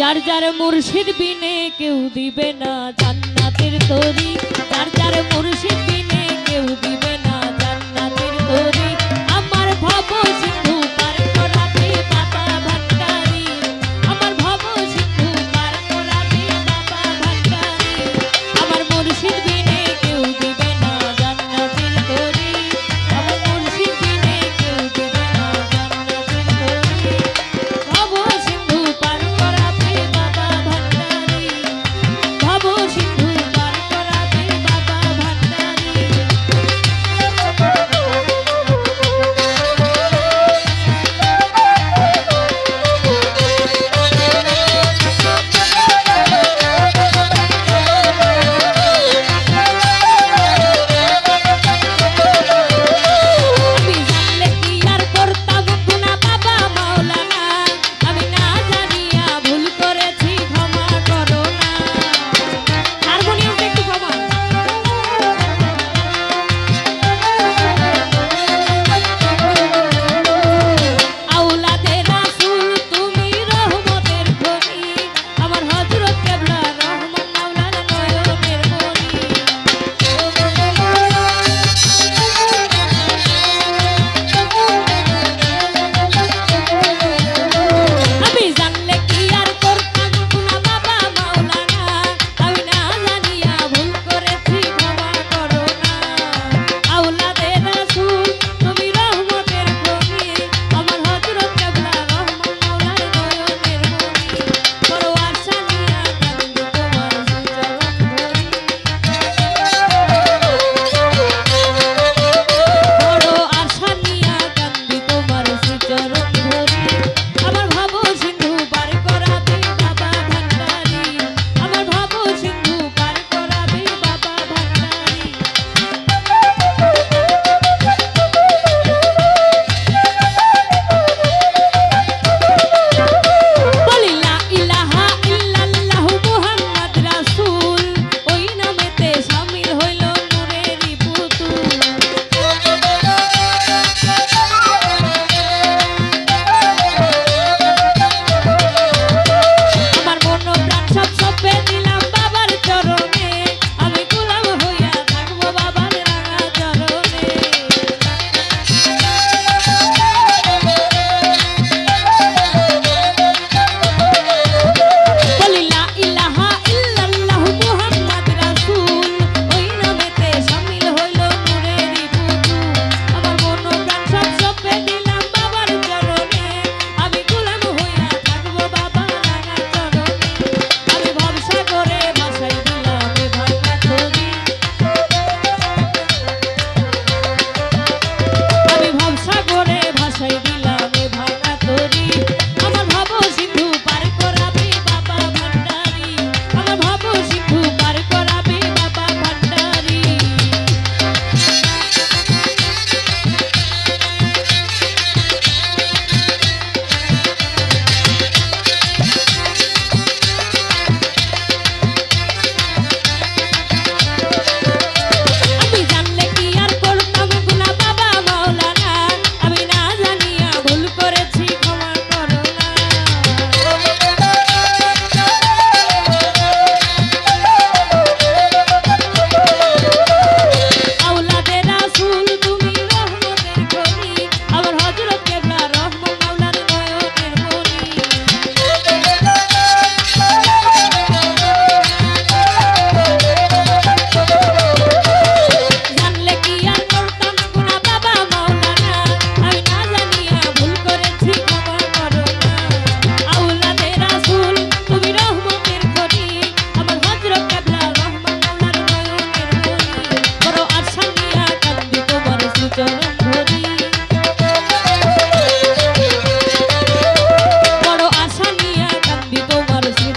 যার যার মুর্শিদ বিনে কেউ দিবে না জান্নাতের তরি। যার যার মুর্শিদ বিনে কেউ দিবে না জান্নাতের তরি।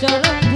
চরণ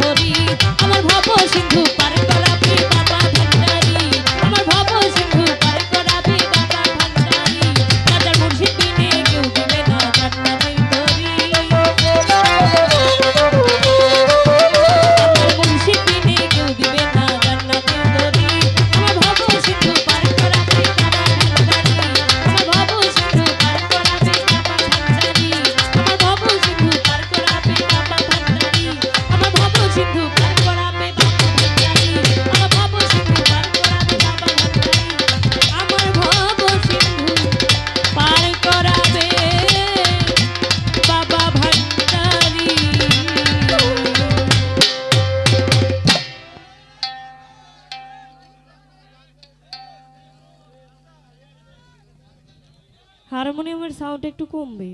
হারমোনিয়ামের সাউন্ড একটু কমবে।